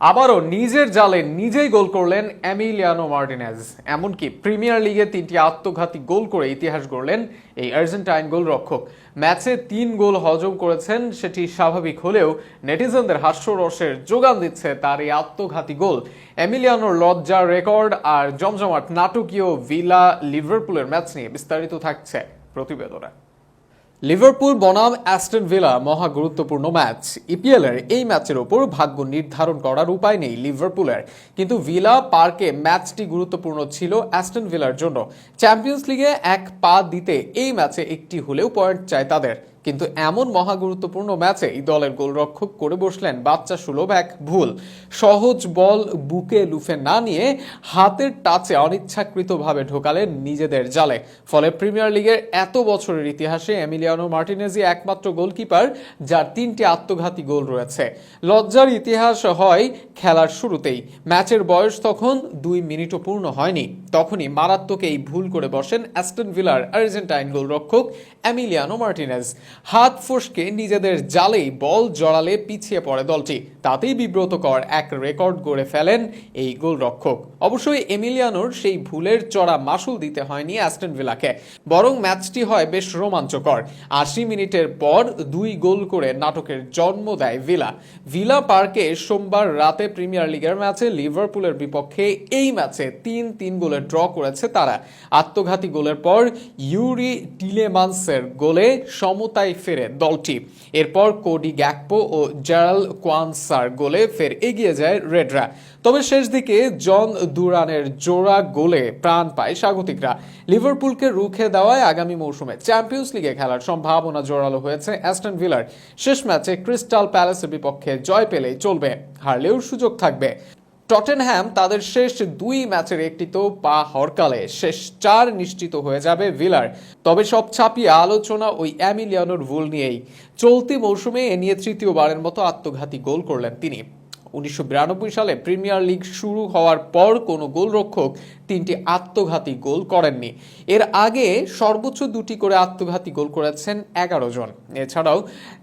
আবারও নিজের জালে নিজেই গোল করলেন এমিলিয়ানো মার্টিনেজ। এমনকি প্রিমিয়ার লিগে তিনটি আত্মঘাতী গোল করে ইতিহাস গড়লেন এই আর্জেন্টাইন গোলরক্ষক। ম্যাচে তিন গোল হজম করেছেন, সেটি স্বাভাবিক হলেও নেটিজেনদের হাস্যরসের যোগান দিচ্ছে তার এই আত্মঘাতী গোল। এমিলিয়ানোর লজ্জার রেকর্ড আর জমজমাট নাটকীয় ভিলা লিভারপুলের ম্যাচ নিয়ে বিস্তারিত থাকছে প্রতিবেদনে। লিভারপুল, বনাম, অ্যাস্টন ভিলা মহা গুরুত্বপূর্ণ ম্যাচ। ইপিএল এর এই ম্যাচের ওপর ভাগ্য নির্ধারণ করার উপায় নেই লিভারপুলের। কিন্তু ভিলা পার্কে ম্যাচটি গুরুত্বপূর্ণ ছিল অ্যাস্টন ভিলার জন্য। চ্যাম্পিয়ন্স লিগে এক পা দিতে এই ম্যাচে একটি হলেও পয়েন্ট চায় তাদের। কিন্তু এমন মহা গুরুত্বপূর্ণ ম্যাচে এই দলের গোলরক্ষক করে বসলেন বাচ্চা সুলভ এক ভুল। সহজ বল বুকে লুফে না নিয়ে হাতের টাচে অনিচ্ছাকৃতভাবে ঢোকালেন নিজেদের জালে। ফলে প্রিমিয়ার লিগের এত বছরের ইতিহাসে এমিলিয়ানো মার্টিনেজি একমাত্র গোলকিপার, যার তিনটি আত্মঘাতী গোল রয়েছে। লজ্জার ইতিহাস হয় খেলার শুরুতেই। ম্যাচের বয়স তখন দুই মিনিটও পূর্ণ হয়নি। তখনই মারাত্মক এই ভুল করে বসেন অ্যাস্টন ভিলার আর্জেন্টাইন গোলরক্ষক এমিলিয়ানো মার্টিনেজ। হাত ফসকে নিজেদের জালেই বল জড়ালে পিছিয়ে পড়ে দলটি। তাতেই বিব্রতকর এক রেকর্ড গড়ে ফেলেন এই গোলরক্ষক। অবশ্যই এমিলিয়ানোর সেই ভুলের চড়া মাসুল দিতে হয়নি অ্যাস্টন ভিলাকে। বরং ম্যাচটি হয় বেশ রোমাঞ্চকর। আশি মিনিটের পর দুই গোল করে নাটকের জন্ম দেয় ভিলা। ভিলা পার্কে সোমবার রাতে প্রিমিয়ার লিগের ম্যাচে লিভারপুলের বিপক্ষে এই ম্যাচে তিন তিন গোলে ড্র করেছে তারা। আত্মঘাতী গোলের পর ইউরি টিলেমান্সের গোলে সমতায় ফেরে দলটি। এরপর কোডি গ্যাকপো ও জেরাল কোয়ানসার গোলে ফের এগিয়ে যায় রেডরা। তবে শেষ দিকে জন দুরানের জোড়া গোলে প্রাণ পায় স্বাগতিকরা। লিভারপুলকে রুখে দেওয়ায় আগামী মৌসুমে চ্যাম্পিয়ন্স লিগে খেলার সম্ভাবনা জোরালো হয়েছে অ্যাস্টন ভিলার। শেষ ম্যাচে ক্রিস্টাল প্যালেসের বিপক্ষে জয় পেলেই চলবে, হারলেও সুযোগ থাকবে। টটেনহ্যাম তাদের শেষ দুই ম্যাচের একটিতেও পা হরকালে। শেষ চার নিশ্চিত হয়ে যাবে ভিলার। তবে সব ছাপিয়ে আলোচনা ওই অ্যামিলিয়ানোর ভুল নিয়েই। চলতি মৌসুমে এ নিয়ে তৃতীয়বারের মতো আত্মঘাতী গোল করলেন তিনি। উনিশশো সালে প্রিমিয়ার লিগ শুরু হওয়ার পর কোনো গোলরক্ষক তিনটি আত্মঘাতী গোল করেননি। এর আগে সর্বোচ্চ দুটি করে আত্মঘাতী গোল করেছেন এগারো জন। এছাড়াও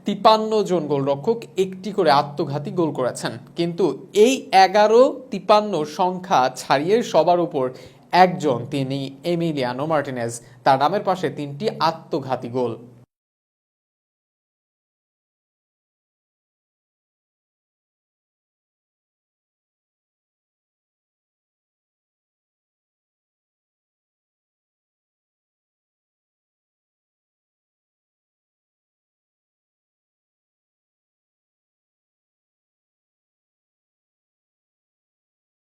তিপান্ন জন গোলরক্ষক একটি করে আত্মঘাতী গোল করেছেন। কিন্তু এই এগারো তিপান্ন সংখ্যা ছাড়িয়ে সবার উপর একজন, তিনি এমিলিয়ানো মার্টিনেজ। তার নামের পাশে তিনটি আত্মঘাতী গোল।